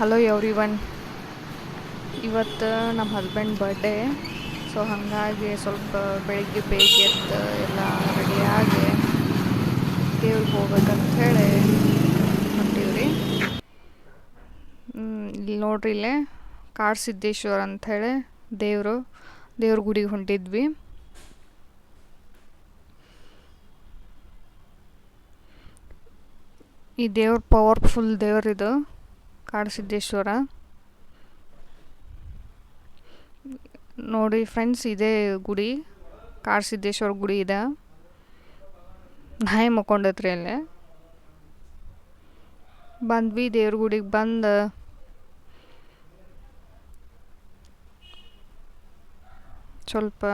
Hello every one ಇವತ್ತು ನಮ್ಮ husband birthday so ಹಾಗಾಗಿ ಸ್ವಲ್ಪ ಬೆಳಿಗ್ಗೆ ಬೇಗ ಎದ್ದು ಎಲ್ಲ ರೆಡಿಯಾಗಿ ದೇವ್ರಿಗೆ ಹೋಗ್ಬೇಕಂತ ಹೇಳಿ ಹೊಂಟೀವ್ರಿ. ಇಲ್ಲಿ ನೋಡ್ರಿ ಇಲ್ಲೇ ಕಾಡ್ ಸಿದ್ದೇಶ್ವರ ಅಂಥೇಳಿ ದೇವರು, ದೇವ್ರ ಗುಡಿಗೆ ಹೊಂಟಿದ್ವಿ. ಈ ದೇವ್ರ ಪವರ್ಫುಲ್ ದೇವ್ರಿದು. ಕಾಡಸಿದ್ದೇಶ್ವರ. ನೋಡಿ ಫ್ರೆಂಡ್ಸ್ ಇದೇ ಗುಡಿ. ಕಾಡಸಿದ್ದೇಶ್ವರ ಗುಡಿ ಇದೆ. ನಾಯಿ ಮಕ್ಕೊಂಡತ್ರಿ ಅಲ್ಲೇ ಬಂದ್ವಿ, ದೇವ್ರ ಗುಡಿಗೆ ಬಂದು ಸ್ವಲ್ಪ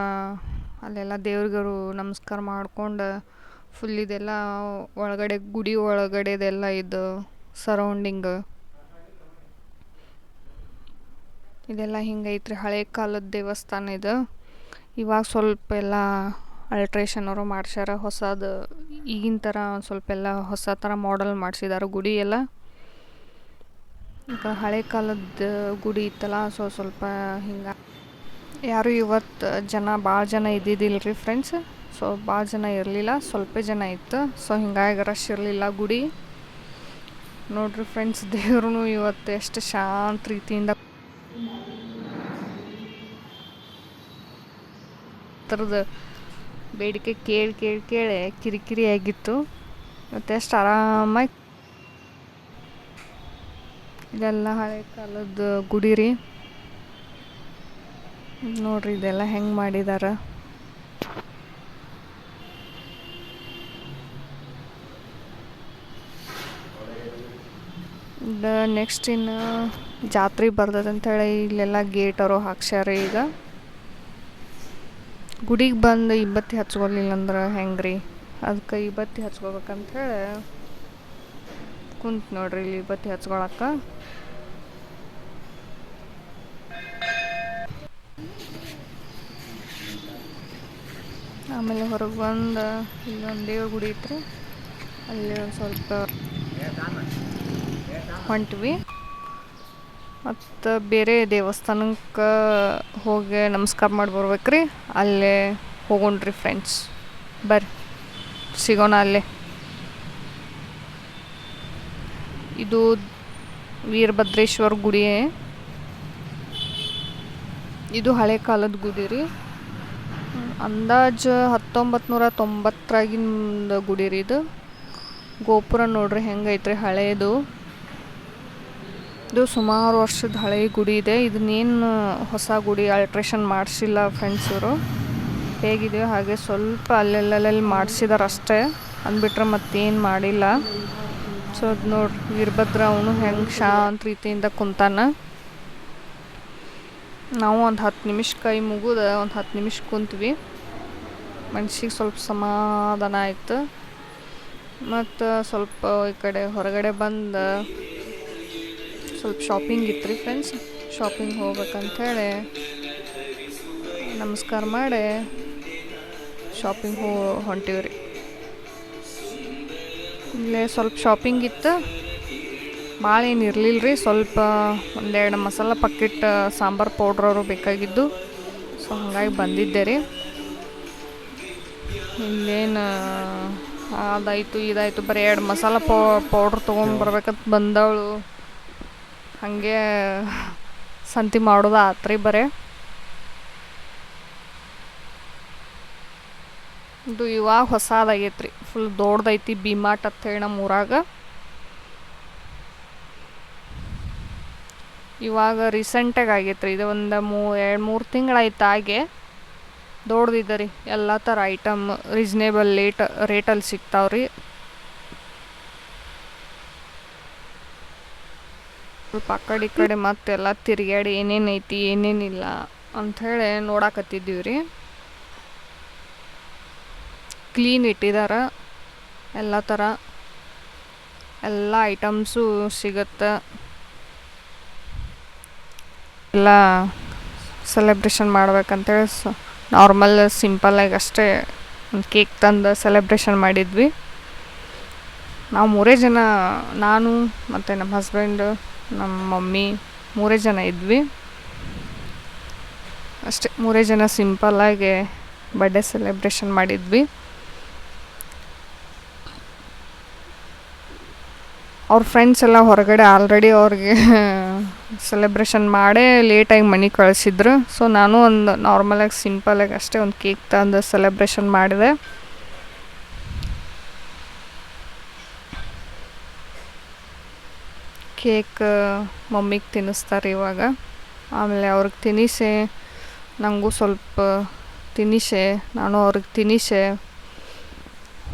ಅಲ್ಲೆಲ್ಲ ದೇವ್ರಿಗರು ನಮಸ್ಕಾರ ಮಾಡ್ಕೊಂಡು ಫುಲ್ ಇದೆಲ್ಲ ಒಳಗಡೆ, ಗುಡಿ ಒಳಗಡೆದೆಲ್ಲ ಇದು ಸರೌಂಡಿಂಗ್ ಇದೆಲ್ಲ ಹಿಂಗೈತ್ರಿ, ಹಳೆ ಕಾಲದ ದೇವಸ್ಥಾನ ಇದು. ಇವಾಗ ಸ್ವಲ್ಪ ಎಲ್ಲ ಅಲ್ಟ್ರೇಷನ್ ಅವರು ಮಾಡ್ಸ್ಯಾರ, ಹೊಸದು ಈಗಿನ ಥರ ಒಂದು ಸ್ವಲ್ಪ ಎಲ್ಲ ಹೊಸ ಥರ ಮಾಡಲ್ ಮಾಡಿಸಿದಾರೆ ಗುಡಿ ಎಲ್ಲ. ಈಗ ಹಳೆ ಕಾಲದ ಗುಡಿ ಇತ್ತಲ್ಲ, ಸೊ ಸ್ವಲ್ಪ ಹಿಂಗೆ ಯಾರು ಇವತ್ತು ಜನ ಭಾಳ ಜನ ಇದ್ದಿದ್ದಿಲ್ಲ ರೀ ಫ್ರೆಂಡ್ಸ್ ಸೊ ಭಾಳ ಜನ ಇರಲಿಲ್ಲ, ಸ್ವಲ್ಪ ಜನ ಇತ್ತು. ಸೊ ಹಿಂಗಾಗಿ ರಶ್ ಇರಲಿಲ್ಲ ಗುಡಿ. ನೋಡ್ರಿ ಫ್ರೆಂಡ್ಸ್ ದೇವ್ರೂ ಇವತ್ತು ಎಷ್ಟು ಶಾಂತ ರೀತಿಯಿಂದ ಥರದ ಬೇಡಿಕೆ ಕೇಳಿ ಕೇಳಿ ಕೇಳಿ ಕಿರಿಕಿರಿ ಆಗಿತ್ತು ಮತ್ತು ಅಷ್ಟು ಆರಾಮಾಗಿ ಇದೆಲ್ಲ ಹಳೆ ಕಾಲದ ಗುಡಿ ರೀ. ನೋಡ್ರಿ ಇದೆಲ್ಲ ಹೆಂಗೆ ಮಾಡಿದಾರ. ನೆಕ್ಸ್ಟ್ ಇನ್ನು ಜಾತ್ರೆ ಹೇಳಿ ಇಲ್ಲೆಲ್ಲ ಗೇಟರು ಹಾಕ್ಸ್ಯಾರ ಈಗ. ಗುಡಿಗೆ ಬಂದು ಇಬ್ಬತ್ತಿ ಹಚ್ಕೊಲಿಲ್ಲ ಅಂದ್ರೆ ಹೆಂಗೆ ರೀ ಅದಕ್ಕೆ ಇಬ್ಬತ್ತಿ ಹಚ್ಕೋಬೇಕಂತ ಹೇಳಿ ಕುಂತು ನೋಡ್ರಿ ಇಲ್ಲಿ ಇಬ್ಬತ್ತಿ ಹಚ್ಕೊಳಕ್ಕ ಆಮೇಲೆ ಹೊರಗೆ ಬಂದು ಇಲ್ಲೊಂದು ದೇವ್ರ ಗುಡಿ ಐತ್ರಿ. ಅಲ್ಲಿ ಒಂದು ಸ್ವಲ್ಪ ಹೊಂಟ್ವಿ. ಮತ್ತು ಬೇರೆ ದೇವಸ್ಥಾನಕ್ಕೆ ಹೋಗಿ ನಮಸ್ಕಾರ ಮಾಡಿ ಬರ್ಬೇಕ್ರಿ. ಅಲ್ಲೇ ಹೋಗೋಣ್ರಿ ಫ್ರೆಂಡ್ಸ್ ಬರ್ರಿ. ಸಿಗೋಣ ಅಲ್ಲೇ. ಇದು ವೀರಭದ್ರೇಶ್ವರ ಗುಡಿ. ಇದು ಹಳೆ ಕಾಲದ ಗುಡಿ ರೀ. ಅಂದಾಜು ಹತ್ತೊಂಬತ್ತು ನೂರ ತೊಂಬತ್ತರಾಗಿಂದ ಗುಡಿ ರೀ ಇದು. ಗೋಪುರ ನೋಡ್ರಿ ಹೆಂಗೈತ್ರಿ ಹಳೇದು. ಇದು ಸುಮಾರು ವರ್ಷದ ಹಳೆ ಗುಡಿ ಇದೆ. ಇದನ್ನೇನು ಹೊಸ ಗುಡಿ ಅಲ್ಟ್ರೇಷನ್ ಮಾಡಿಸಿಲ್ಲ ಫ್ರೆಂಡ್ಸ್ ಇವರು ಹೇಗಿದೆಯೋ ಹಾಗೆ ಸ್ವಲ್ಪ ಅಲ್ಲೆಲ್ಲಲ್ಲಿ ಮಾಡಿಸಿದಾರೆ ಅಷ್ಟೇ ಅಂದ್ಬಿಟ್ರೆ ಮತ್ತೇನು ಮಾಡಿಲ್ಲ. ಸೊ ಅದು ನೋಡಿ, ವೀರಭದ್ರ ಅವನು ಹೆಂಗೆ ಶಾಂತ ರೀತಿಯಿಂದ ಕುಂತಾನ. ನಾವು ಒಂದು ಹತ್ತು ನಿಮಿಷ ಕೈ ಮುಗಿದ ಒಂದು ಹತ್ತು ನಿಮಿಷ ಕುಂತ್ವಿ. ಮನ್ಸಿಗೆ ಸ್ವಲ್ಪ ಸಮಾಧಾನ ಆಯಿತು. ಮತ್ತು ಸ್ವಲ್ಪ ಈ ಕಡೆ ಹೊರಗಡೆ ಬಂದು ಸ್ವಲ್ಪ ಶಾಪಿಂಗ್ ಇತ್ತು ರೀ ಫ್ರೆಂಡ್ಸ್ ಶಾಪಿಂಗ್ ಹೋಗ್ಬೇಕಂಥೇಳಿ ನಮಸ್ಕಾರ ಮಾಡಿ ಶಾಪಿಂಗ್ ಹೋ ಹೊಂಟೀವಿ ರೀ ಇಲ್ಲೇ ಸ್ವಲ್ಪ ಶಾಪಿಂಗ್ ಇತ್ತು. ಭಾಳ ಏನು ಇರಲಿಲ್ಲ ರೀ ಸ್ವಲ್ಪ ಒಂದೆರಡು ಮಸಾಲ ಪಕೆಟ್ ಸಾಂಬಾರು ಪೌಡ್ರವರು ಬೇಕಾಗಿದ್ದು. ಸೊ ಹಾಗಾಗಿ ಬಂದಿದ್ದೆ ರೀ. ಇಲ್ಲೇನು ಅದಾಯಿತು, ಇದಾಯಿತು, ಬರೀ ಎರಡು ಮಸಾಲ ಪೌಡ್ರ್ ತೊಗೊಂಬರ್ಬೇಕಂತ ಬಂದವಳು. ಹಾಗೆ ಸಂತಿ ಮಾಡೋದು ಆತ್ರಿ ಬರೇ. ಇದು ಇವಾಗ ಹೊಸದಾಗೈತ್ರಿ. ಫುಲ್ ದೊಡ್ಡದೈತಿ ಬಿಮಾಟ್ ಹೇಳಿ ನಮ್ಮ ಊರಾಗ. ಇವಾಗ ರೀಸೆಂಟಾಗಿ ಆಗೈತ್ರಿ. ಇದು ಒಂದು ಮೂ, ಎರಡು, ಮೂರು ತಿಂಗಳಾಯ್ತು ಹಾಗೆ ದೊಡ್ಡದಿದೆ ರೀ. ಎಲ್ಲ ಥರ ಐಟಮ್ ರೀಸ್ನೇಬಲ್ ರೇಟ್ ರೇಟಲ್ಲಿ ಸಿಗ್ತಾವ್ರಿ. ಸ್ವಲ್ಪ ಆ ಕಡೆ ಈ ಕಡೆ ಮತ್ತೆಲ್ಲ ತಿರುಗಾಡಿ ಏನೇನು ಐತಿ ಏನೇನಿಲ್ಲ ಅಂಥೇಳಿ ನೋಡಾಕತ್ತಿದ್ದೀವಿ ರೀ ಕ್ಲೀನ್ ಇಟ್ಟಿದಾರ, ಎಲ್ಲ ಥರ ಎಲ್ಲ ಐಟಮ್ಸು ಸಿಗುತ್ತೆ. ಎಲ್ಲ ಸೆಲೆಬ್ರೇಷನ್ ಮಾಡ್ಬೇಕಂತೇಳಿ ಸೊ ನಾರ್ಮಲ್ ಸಿಂಪಲ್ಲಾಗಿ ಅಷ್ಟೇ ಒಂದು ಕೇಕ್ ತಂದು ಸೆಲೆಬ್ರೇಷನ್ ಮಾಡಿದ್ವಿ. ನಾವು ಮೂರೇ ಜನ, ನಾನು ಮತ್ತು ನಮ್ಮ ಹಸ್ಬೆಂಡು ನಮ್ಮ ಮಮ್ಮಿ, ಮೂರೇ ಜನ ಇದ್ವಿ. ಅಷ್ಟೇ, ಮೂರೇ ಜನ ಸಿಂಪಲ್ಲಾಗಿ ಬರ್ಡೇ ಸೆಲೆಬ್ರೇಷನ್ ಮಾಡಿದ್ವಿ. ಅವ್ರ ಫ್ರೆಂಡ್ಸ್ ಎಲ್ಲ ಹೊರಗಡೆ ಆಲ್ರೆಡಿ ಅವ್ರಿಗೆ ಸೆಲೆಬ್ರೇಷನ್ ಮಾಡೇ ಲೇಟಾಗಿ ಮನೆ ಕಳಿಸಿದ್ರು. ಸೊ ನಾನು ಒಂದು ನಾರ್ಮಲಾಗಿ ಸಿಂಪಲಾಗಿ ಅಷ್ಟೇ ಒಂದು ಕೇಕ್ ತಂದು ಸೆಲೆಬ್ರೇಷನ್ ಮಾಡಿದೆ. ಕೇಕ್ ಮಮ್ಮಿಗೆ ತಿನ್ನಿಸ್ತಾರೆ ಇವಾಗ. ಆಮೇಲೆ ಅವ್ರಿಗೆ ತಿನ್ನಿಸೆ ನನಗೂ ಸ್ವಲ್ಪ ತಿನ್ನಿಸೆ, ನಾನು ಅವ್ರಿಗೆ ತಿನ್ನಿಸೆ.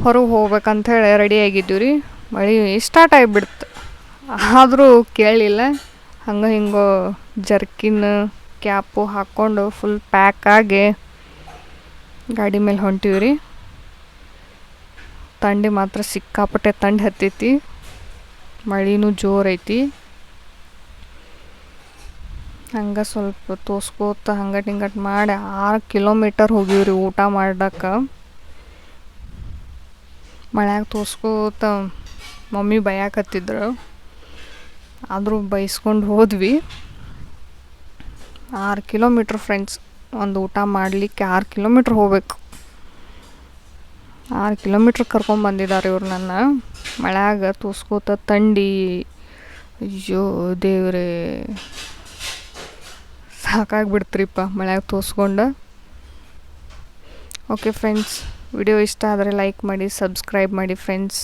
ಹೊರಗೆ ಹೋಗ್ಬೇಕಂಥೇಳಿ ರೆಡಿ ಆಗಿದ್ದೀವಿ ರೀ. ಮಳೆ ಸ್ಟಾರ್ಟ್ ಆಗಿಬಿಡ್ತು. ಆದರೂ ಕೇಳಲಿಲ್ಲ ಹಂಗೆ ಹಿಂಗೋ ಜರ್ಕಿನ್, ಕ್ಯಾಪು ಹಾಕ್ಕೊಂಡು ಫುಲ್ ಪ್ಯಾಕ್ ಆಗಿ ಗಾಡಿ ಮೇಲೆ ಹೊಂಟೀವಿ ರೀ. ತಂಡಿ ಮಾತ್ರ ಸಿಕ್ಕಾಪಟ್ಟೆ ತಂಡಿ ಹತ್ತೈತಿ. ಮಳೆನೂ ಜೋರೈತಿ ಐತಿ. ಹಂಗೆ ಸ್ವಲ್ಪ ತೋಸ್ಕೋತ ಹಂಗಟ್ ಹಿಂಗಟ್ ಮಾಡಿ ಆರು ಕಿಲೋಮೀಟರ್ ಹೋಗೀವಿ ರೀ ಊಟ ಮಾಡಕ್ಕೆ ಮಳ್ಯಾಗ ತೋಸ್ಕೋತ ಮಮ್ಮಿ ಬೈಯಾಕತ್ತಿದ್ರು. ಆದರೂ ಬೈಸ್ಕೊಂಡು ಹೋದ್ವಿ. ಆರು ಕಿಲೋಮೀಟ್ರ್ ಫ್ರೆಂಡ್ಸ್ ಒಂದು ಊಟ ಮಾಡಲಿಕ್ಕೆ ಆರು ಕಿಲೋಮೀಟ್ರ್ ಹೋಗ್ಬೇಕು. ಆರು ಕಿಲೋಮೀಟ್ರ್ ಕರ್ಕೊಂಬಂದಿದ್ದಾರೆ ಇವ್ರು ನನ್ನ ಮಳೆಯಾಗ ತೂಸ್ಕೋತ ಥಂಡಿ ಅಯ್ಯೋ ದೇವರೇ. ಸಾಕಾಗ್ಬಿಡ್ತ್ರಿಪ್ಪ ಮಳ್ಯಾಗ ತೋರಿಸ್ಕೊಂಡು ಓಕೆ ಫ್ರೆಂಡ್ಸ್ ವಿಡಿಯೋ ಇಷ್ಟ ಆದರೆ ಲೈಕ್ ಮಾಡಿ ಸಬ್ಸ್ಕ್ರೈಬ್ ಮಾಡಿ ಫ್ರೆಂಡ್ಸ್